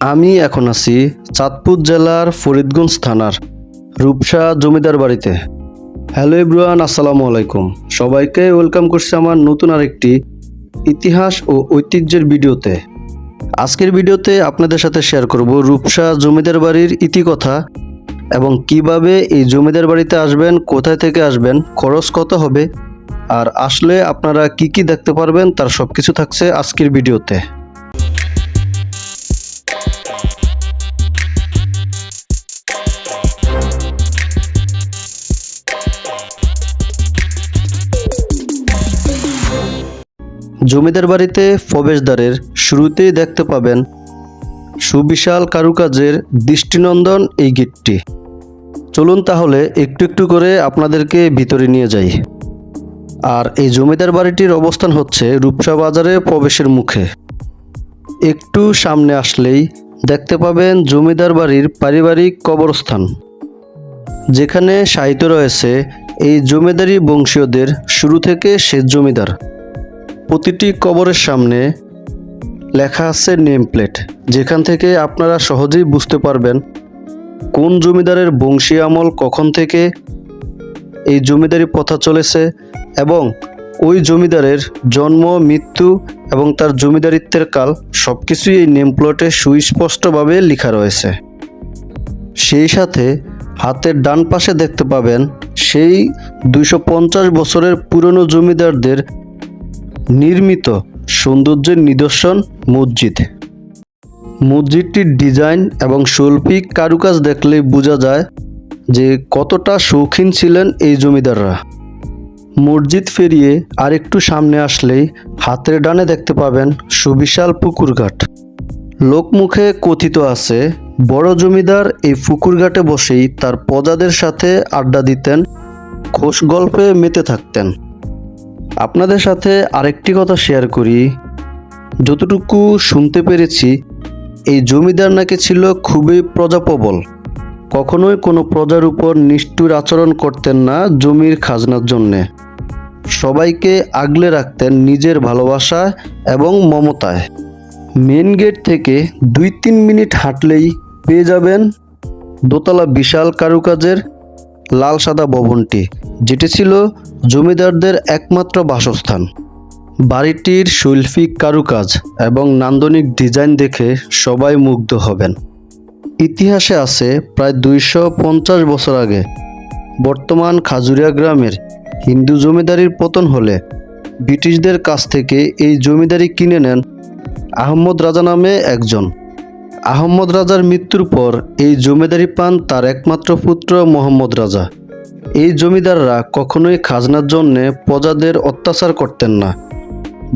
আমি এখন আছি চাঁদপুর জেলার ফরিদগঞ্জ থানার রূপসা জমিদার বাড়িতে। হ্যালো এভরিওয়ান, আসসালামু আলাইকুম। সবাইকে ওয়েলকাম করছি আমার নতুন আরেকটি ইতিহাস ও ঐতিহ্যের ভিডিওতে। আজকের ভিডিওতে আপনাদের সাথে শেয়ার করব রূপসা জমিদার বাড়ির ইতিকথা এবং কীভাবে এই জমিদার বাড়িতে আসবেন, কোথায় থেকে আসবেন, খরচ কত হবে, আর আসলে আপনারা কি কি দেখতে পারবেন তার সব কিছু থাকছে আজকের ভিডিওতে। জমিদার বাড়িতে প্রবেশদ্বারের শুরুতেই দেখতে পাবেন সুবিশাল কারুকাজের দৃষ্টিনন্দন এই গেটটি। চলুন তাহলে একটু একটু করে আপনাদেরকে ভিতরে নিয়ে যাই। আর এই জমিদার বাড়িটির অবস্থান হচ্ছে রূপসা বাজারে প্রবেশের মুখে। একটু সামনে আসলেই দেখতে পাবেন জমিদার বাড়ির পারিবারিক কবরস্থান। যেখানে সাহিত্য রয়েছে এই জমিদারি বংশীয়দের শুরু থেকে শেষ জমিদার। প্রতিটি কবরের সামনে লেখা আছে নেম প্লেট যেখান থেকে আপনারা সহজেই বুঝতে পারবেন কোন জমিদারের বংশী আমল কখন থেকে এই জমিদারি প্রথা চলেছে এবং ওই জমিদারের জন্ম, মৃত্যু এবং তার জমিদারিত্বের কাল সব কিছুই এই নেম প্লটে সুস্পষ্টভাবে লেখা রয়েছে। সেই সাথে হাতের ডান পাশে দেখতে পাবেন সেই দুইশো পঞ্চাশ বছরের পুরনো জমিদারদের নির্মিত সৌন্দর্যের নিদর্শন মসজিদ। মসজিদটির ডিজাইন এবং শৈল্পিক কারুকাজ দেখলেই বোঝা যায় যে কতটা শৌখিন ছিলেন এই জমিদাররা। মসজিদ ফেরিয়ে আরেকটু সামনে আসলেই হাতের ডানে দেখতে পাবেন সুবিশাল পুকুরঘাট লোকমুখে কথিত আছে, বড় জমিদার এই পুকুরঘাটে বসেই তার প্রজাদের সাথে আড্ডা দিতেন, খোশ গল্পে মেতে থাকতেন। আপনাদের সাথে আরেকটি কথা শেয়ার করি। যতটুকু শুনতে পেরেছি, এই জমিদার নাকি ছিল খুবই প্রজাপ্রবল। কখনোই কোনো প্রজার উপর নিষ্ঠুর আচরণ করতেন না জমির খাজনার জন্যে। সবাইকে আগলে রাখতেন নিজের ভালোবাসা এবং মমতায়। মেন গেট থেকে দুই তিন মিনিট হাঁটলেই পেয়ে যাবেন দোতলা বিশাল কারুকাজের লাল সাদা ভবনটি, যেটি ছিল জমিদারদের একমাত্র বাসস্থান। বাড়িটির শৈল্পিক কারুকাজ এবং নান্দনিক ডিজাইন দেখে সবাই মুগ্ধ হবেন। ইতিহাসে আছে প্রায় দুইশো পঞ্চাশ বছর আগে। বর্তমান খাজুরিয়া গ্রামের হিন্দু জমিদারির পতন হলে ব্রিটিশদের কাছ থেকে এই জমিদারি কিনে নেন আহমদ রাজা নামে একজন। আহমদ রাজার মৃত্যুর পর এই জমিদারি পান তার একমাত্র পুত্র মোহাম্মদ রাজা। এই জমিদাররা কখনোই খাজনার জন্যে প্রজাদের অত্যাচার করতেন না,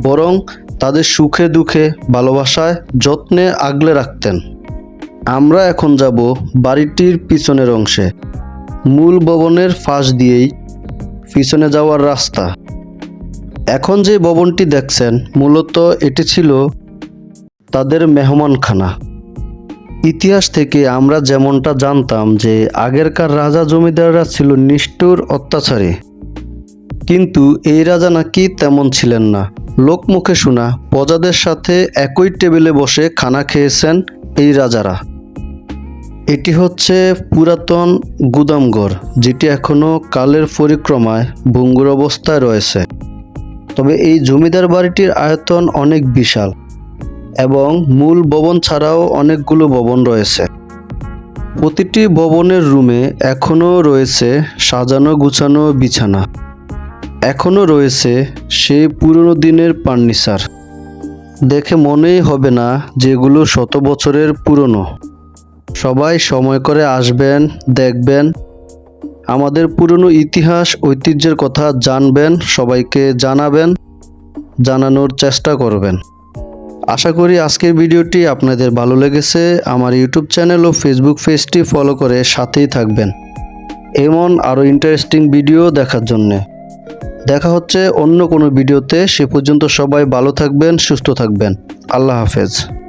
বরং তাদের সুখে দুঃখে ভালোবাসায় যত্নে আগলে রাখতেন। আমরা এখন যাব বাড়িটির পিছনের অংশে। মূল ভবনের ফাঁস দিয়েই পিছনে যাওয়ার রাস্তা। এখন যে ভবনটি দেখছেন, মূলত এটি ছিল তাদের মেহমানখানা। ইতিহাস থেকে আমরা যেমনটা জানতাম যে আগেরকার রাজা জমিদাররা ছিল নিষ্ঠুর অত্যাচারী। কিন্তু এই রাজা নাকি তেমন ছিলেন না। লোকমুখে শোনা, প্রজাদের সাথে একই টেবিলে বসে খানা খেয়েছেন এই রাজারা। এটি হচ্ছে পুরাতন গুদামঘর, যেটি এখনও কালের পরিক্রমায় ভঙ্গুর অবস্থায় রয়েছে। তবে এই জমিদার বাড়িটির আয়তন অনেক বিশাল। এবং মূল ভবন ছাড়াও অনেকগুলো ভবন রয়েছে। প্রতিটি ভবনের রুমে এখনও রয়েছে সাজানো, গুছানো বিছানা। এখনও রয়েছে সেই পুরনো দিনের ফার্নিচার। দেখে মনেই হবে না যেগুলো শত বছরের পুরনো। সবাই সময় করে আসবেন, দেখবেন। আমাদের পুরনো ইতিহাস, ঐতিহ্যের কথা জানবেন, সবাইকে জানাবেন, জানানোর চেষ্টা করবেন। আশা করি আজকের ভিডিওটি আপনাদের ভালো লেগেছে। আমার ইউটিউব চ্যানেল ও ফেসবুক পেজটি ফলো করে সাথেই থাকবেন। এমন আরও ইন্টারেস্টিং ভিডিও দেখার জন্যে। দেখা হচ্ছে অন্য কোনো ভিডিওতে। সে পর্যন্ত সবাই ভালো থাকবেন, সুস্থ থাকবেন। আল্লাহ হাফেজ।